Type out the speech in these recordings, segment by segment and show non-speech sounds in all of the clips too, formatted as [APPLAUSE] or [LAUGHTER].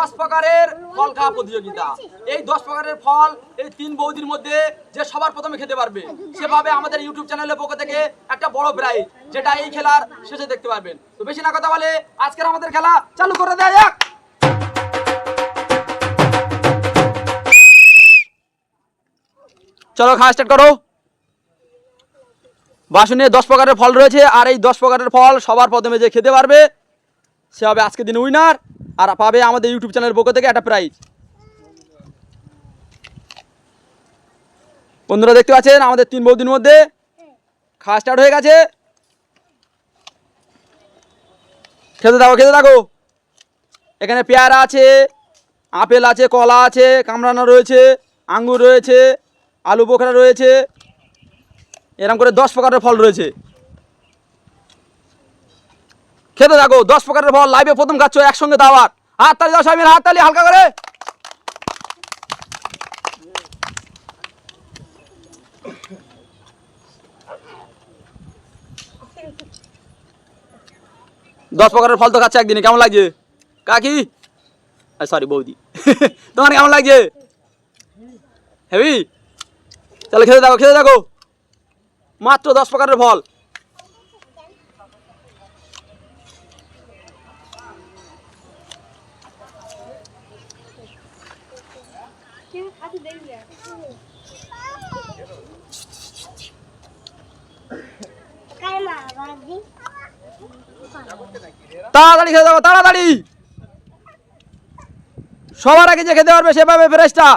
দশ প্রকারের ফল খাওয়া প্রতিযোগিতা। এই দশ প্রকারের ফল এই তিন বৌদির মধ্যে যে সবার প্রথমে খেতে পারবে, সেভাবে আমাদের ইউটিউব চ্যানেলের পক্ষ থেকে একটা বড় প্রাইজ যেটা এই খেলার শেষে দেখতে পারবেন। তো বেশি না কথা বলে, আজকের আমাদের খেলা চালু করে দেয়া যাক। চলো খাওয়া স্টার্ট করো। বাসনে দশ প্রকারের ফল রয়েছে, আর এই দশ প্রকারের ফল সবার প্রথমে যে খেতে পারবে সে হবে আজকের দিন উইনার আর পাবে আমাদের ইউটিউব চ্যানেলের পক্ষ থেকে একটা প্রাইজ বন্ধুরা, দেখতে পাচ্ছেন আমাদের তিন বৌদির মধ্যে খাওয়া স্টার্ট হয়ে গেছে। খেতে থাকো খেতে থাকো। এখানে পেয়ারা আছে, আপেল আছে, কলা আছে, কামরানা রয়েছে, আঙ্গুর রয়েছে, আলু বোখরা রয়েছে। এরকম করে দশ প্রকারের ফল রয়েছে। খেতে থাকো, দশ প্রকারের ফল লাইভে প্রথম খাচ্ছ, একসঙ্গে দাওয়াত হাত তালি দাও সাহেবের হাত তালি হালকা করে। দশ প্রকারের ফল তো খাচ্ছে একদিনে, কেমন লাগছে? কাকি? সরি বৌদি। [LAUGHS] তোমার কেমন লাগছে? হেভি? তাহলে খেতে থাকো খেতে থাকো। মাত্র দশ প্রকারের ফল। তাড়াতাড়ি খেতে থাকো তাড়াতাড়ি। সবার আগে যে খেতে পারবে সেভাবে ফ্রেশটা।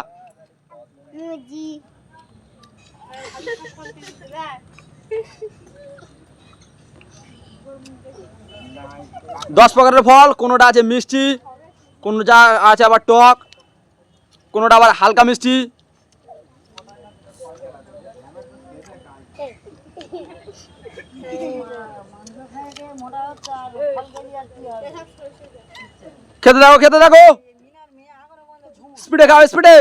দশ প্রকারের ফল, কোনোটা আছে মিষ্টি, কোনোটা আছে আবার টক। কোনোটা আবার হালকা মিষ্টি? খেতে থাকো খেতে থাকো স্পিডে খাও স্পিডে।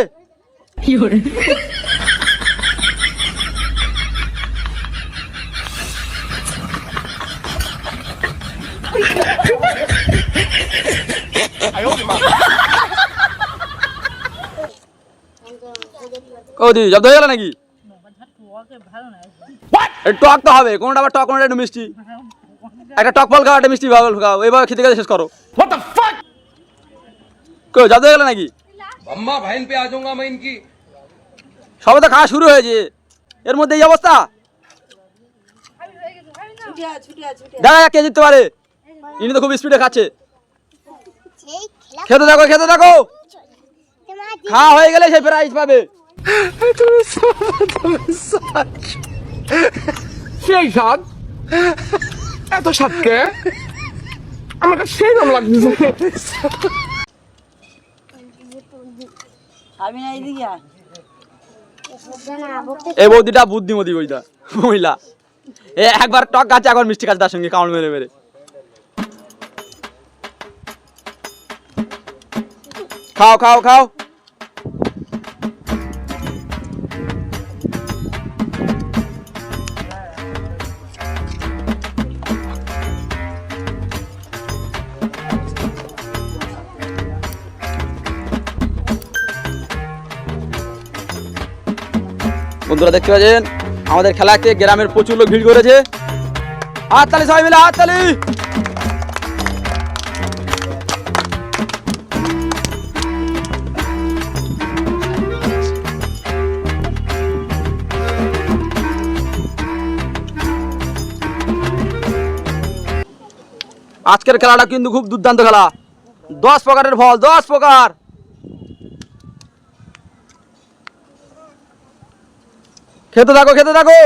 বৌদি জব্দ হয়ে গেল নাকি? একটু টক তো হবে কোনটা আবার টক কোনটা একটু মিষ্টি। একটা টক ফল খাও মিষ্টি ফল খাও এইভাবে খেতে খেতে শেষ করো। কেউ জব্দ হয়ে গেল নাকি? আম্মা ভাইন পে আজঙ্গা মাইন কি সবে তো খাওয়া শুরু হয়েছে। এর মধ্যে এই অবস্থা? দেখা কে জিততে পারে। ইনি তো খুব স্পিডে খাচ্ছে। খেতে দেখো খেতে দেখো খাওয়া হয়ে গেলে সে প্রাইজ পাবে। সেই স্বাদ? এত স্বাদকে আমাকে সেই নাম লাগছে। এই বৌদিটা বুদ্ধিমতী বইটা মহিলা। এ একবার টক খাচ্ছে একবার মিষ্টি খাচ্ছে তার সঙ্গে কামড় মেরে মেরে। খাও খাও খাও। বন্ধুরা দেখতে পাচ্ছেন, আমাদের খেলাতে গ্রামের প্রচুর লোক ভিড় করেছে। হাততালি, সবাই মিলে হাততালি। আজকের খেলাটা কিন্তু খুব দুর্দান্ত খেলা। দশ প্রকারের ফল, দশ প্রকার। খেতে থাকো খেতে থাকো।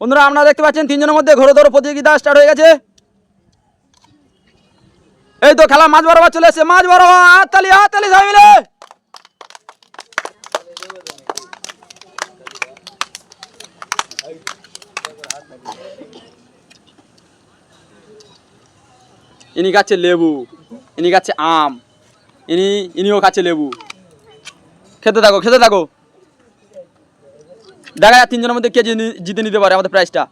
বন্ধুরা, আপনারা দেখতে পাচ্ছেন, তিনজনের মধ্যে ঘোরো ধরো প্রতিযোগিতা স্টার্ট হয়ে গেছে। এই তো খেলা মাছ বরাবর চলে এসেছে মাছ বরাবর, হাততালি হাততালি মিলে। ইনি খাচ্ছে লেবু, ইনি খাচ্ছে আম, ইনি, ইনিও খাচ্ছে লেবু। খেতে থাকো খেতে থাকো। দেখা যাক তিনজনের মধ্যে কে জিতে- নিতে পারে আমাদের প্রাইসটা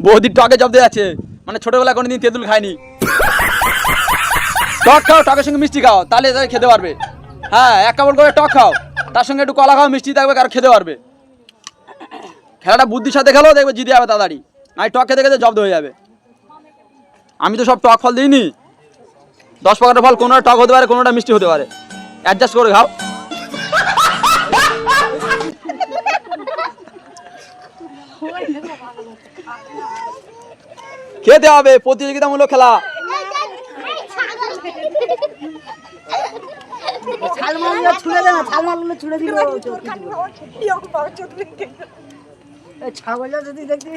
বৌদির টকে জব্দ যাচ্ছে। মানে ছোটবেলায় কোনোদিন তেঁতুল খায়নি। টক খাও, টকের সঙ্গে মিষ্টি খাও, তাহলে খেতে পারবে। হ্যাঁ এক কাপড় করে টক খাও, তার সঙ্গে একটু কলা খাও, মিষ্টি থাকবে, কারও খেতে পারবে। খেলাটা বুদ্ধির সাথে খেলো, দেখবে জিতে যাবে তাড়াতাড়ি। আমি টক খেতে খেতে জব্দ হয়ে যাবে। আমি তো সব টক ফল দিইনি। দশ প্রকারের ফল কোনোটা টক হতে পারে কোনোটা মিষ্টি হতে পারে। অ্যাডজাস্ট করে খাও। খেতে হবে প্রতিযোগিতামূলক খেলা। ছাগলটা যদি দেখতে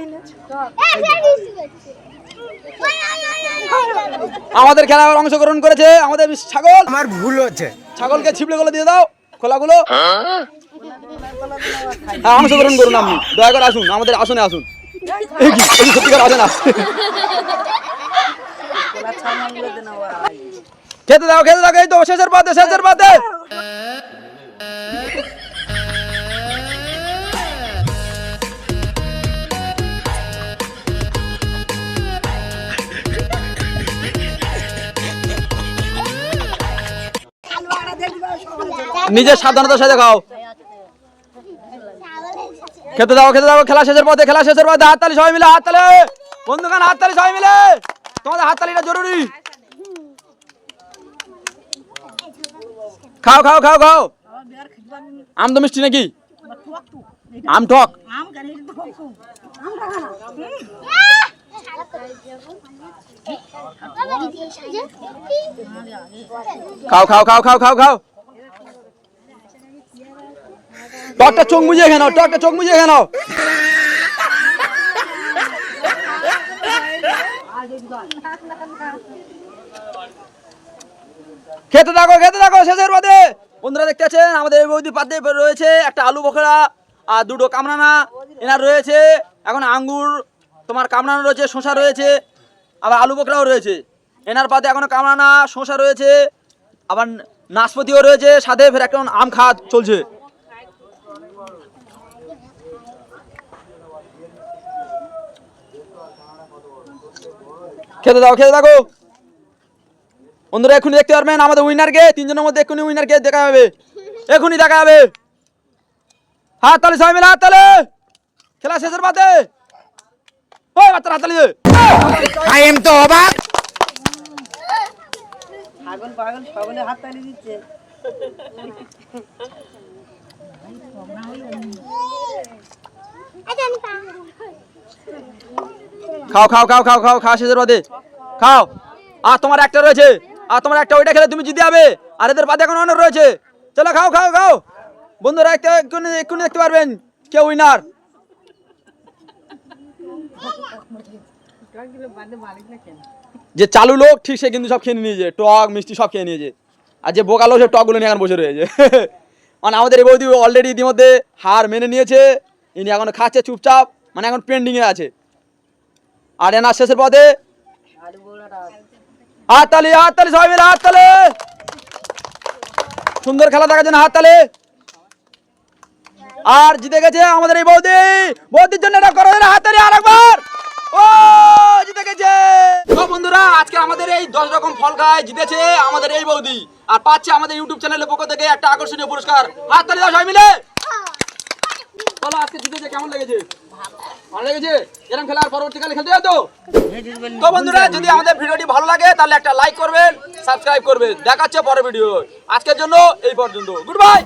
আমাদের খেলা অংশগ্রহণ করেছে আমাদের ছাগল। আমার ভুল হচ্ছে। ছাগলকে ছিপড়ে গুলো দিয়ে দাও খোলাগুলো। হ্যাঁ অংশগ্রহণ করুন আপনি। দয়া করে আসুন আমাদের আসনে আসুন। সত্যিকার খেতে দাও খেতে দাও এই তো শেষের পাতে শেষের পাতে নিজের সাবধানতার সাথে খাও। খেতে দাও খেতে দাও, খেলা শেষের পথে খেলা শেষের পথে হাততালি সবাই মিলে, হাততালি বন্ধুগান হাততালি সবাই মিলে। তোমাদের হাততালিটা জরুরি। খাও খাও খাও খাও। আম তো মিষ্টি নাকি? আম টক খাও খাও খাও খাও খাও খাও। টকটা চোখ খেয়ে নাও টকটা চোখ খেয়ে নাও। খেতে থাকো খেতে থাকো, শেষের পথে। বন্ধুরা দেখতে আছেন আমাদের এই বৌদি পাতে রয়েছে, একটা আলু বখরা আর দুটো কামরানা। এনার রয়েছে, এখন আঙ্গুর, তোমার কামরানা রয়েছে, শসা রয়েছে, আবার আলু বখরাও রয়েছে। এনার পাতে এখনও কামরানা, শসা রয়েছে, আবার নাশপাতিও রয়েছে, সাথে ফের এখন আম খাওয়া চলছে। খেতে দাও খেতে থাকো। বন্ধুরা এখনই দেখতে পারবেন আমাদের উইনারকে তিনজনের মধ্যে এক্ষুনি উইনারকে দেখা যাবে এখনই দেখা যাবে হাত তালি সবাই মিলে হাত তালে। খেলা শেষের পাতে ওই বাচ্চারা হাত তালি। আই এম তো অবাক ছাগল পাগল সকলে হাত তালি দিচ্ছে। খাও খাও খাও খাও খাও খাও শেষের পাতে খাও। আর তোমার একটা রয়েছে। আর তোমার একটা ওইটা খেলে তুমি জিতে যাবে। আর এদের পাতে এখন অনেক রয়েছে। চলো খাও খাও খাও। বন্ধুরা, একটা এক্ষুনি এক্ষুনি দেখতে পারবেন কে উইনার যে চালু লোক, ঠিক সে কিন্তু সব খেয়ে নিয়েছে। টক, মিষ্টি সব খেয়ে নিয়েছে। আর যে বোকা লোক, সে টকগুলো নিয়ে এখন বসে রয়েছে। [LAUGHS] মানে আমাদের এই বৌদি অলরেডি ইতিমধ্যে হার মেনে নিয়েছে। ইনি এখন খাচ্ছে চুপচাপ। মানে এখন পেন্ডিংয়ে আছে। আর এনার শেষের পদে? হাততালি হাততালি, সবাই মিলে হাততালি! সুন্দর খেলা দেখার জন্য হাততালি! আর জিতে গেছে আমাদের এই বৌদি। বৌদির জন্য এটা করো হাততালি আরেকবার! ও, জিতে গেছে! বন্ধুরা, আজকে আমাদের এই দশ রকম ফল খায়, জিতেছে আমাদের এই বৌদি। আর পাচ্ছে আমাদের ইউটিউব চ্যানেলের পক্ষ থেকে একটা আকর্ষণীয় পুরস্কার। হাততালি দাও সবাই মিলে! চলো আজকে জিতেছে কেমন লেগেছে? ভালো লেগেছে? এরকম খেলা আর পরবর্তীকালে খেলতে তো। তো বন্ধুরা, যদি আমাদের ভিডিওটি ভালো লাগে, তাহলে একটা লাইক করবেন সাবস্ক্রাইব করবেন। দেখাচ্ছে পরের ভিডিও। আজকের জন্য এই পর্যন্ত। Good bye